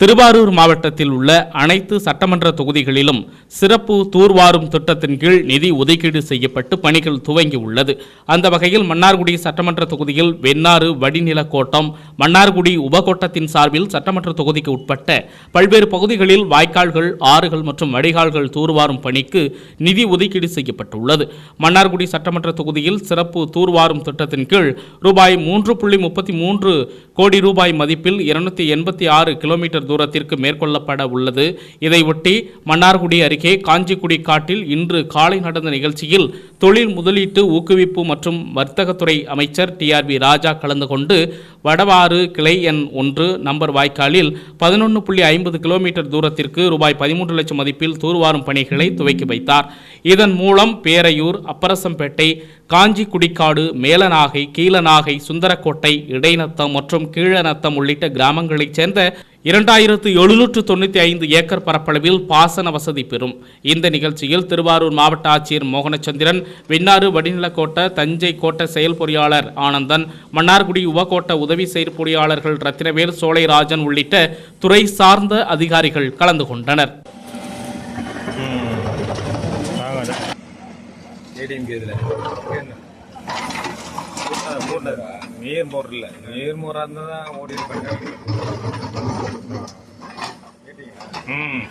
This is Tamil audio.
திருவாரூர் மாவட்டத்தில் உள்ள அனைத்து சட்டமன்ற தொகுதிகளிலும் சிறப்பு தூர்வாரும் திட்டத்தின் கீழ் நிதி ஒதுக்கீடு செய்யப்பட்டு பணிகள் துவங்கி உள்ளது அந்த வகையில் மன்னார்குடி சட்டமன்ற தொகுதியில் வெண்ணாறு வடிநில கோட்டம் மன்னார்குடி உபகோட்டத்தின் சார்பில் சட்டமன்ற தொகுதிக்கு உட்பட்ட பல்வேறு பகுதிகளில் வாய்க்கால்கள் ஆறுகள் மற்றும் வடிகால்கள் தூர்வாரும் பணிக்கு நிதி ஒதுக்கீடு செய்யப்பட்டுள்ளது. மன்னார்குடி சட்டமன்ற தொகுதியில் சிறப்பு தூர்வாரும் திட்டத்தின் கீழ் ரூபாய் மூன்று புள்ளி முப்பத்தி மூன்று கோடி ரூபாய் மதிப்பில் இருநூத்தி எண்பத்தி ஆறு கிலோமீட்டர் தூரத்திற்கு மேற்கொள்ளப்பட உள்ளது. இதையொட்டி மன்னார்குடி அருகே காஞ்சிக்குடி காட்டில் இன்று காலை நடந்த நிகழ்ச்சியில் தொழில் முதலீட்டு ஊக்குவிப்பு மற்றும் வர்த்தகத்துறை அமைச்சர் டிஆர்பி ராஜா கலந்து கொண்டு வடவாறு கிளை எண் ஒன்று நம்பர் வாய்க்காலில் பதினொன்று புள்ளி ஐம்பது கிலோமீட்டர் தூரத்திற்கு ரூபாய் பதிமூன்று லட்சம் மதிப்பில் தூர்வாரும் பணிகளை துவக்கி வைத்தார். இதன் மூலம் பேரையூர் அப்பரசம்பேட்டை காஞ்சி குடிக்காடு மேலநாகை கீழநாகை சுந்தரக்கோட்டை இடைநத்தம் மற்றும் கீழநத்தம் உள்ளிட்ட கிராமங்களைச் சேர்ந்த இரண்டாயிரத்து எழுநூற்று தொண்ணூற்றி ஐந்து ஏக்கர் பரப்பளவில் பாசன வசதி பெறும். இந்த நிகழ்ச்சியில் திருவாரூர் மாவட்ட ஆட்சியர் மோகனச்சந்திரன் வெண்ணாறு வடிநிலக்கோட்ட தஞ்சை கோட்ட செயல் பொறியாளர் ஆனந்தன் மன்னார்குடி உபகோட்ட உதவி செயற்பொறியாளர்கள் ரத்தினவேல் சோலைராஜன் உள்ளிட்ட துறை சார்ந்த அதிகாரிகள் கலந்து கொண்டனர். ஏடிஎம்கே நீர் மோர் இல்லை நீர் மோரா இருந்தால் தான் ஓடி இருப்பாங்க ம்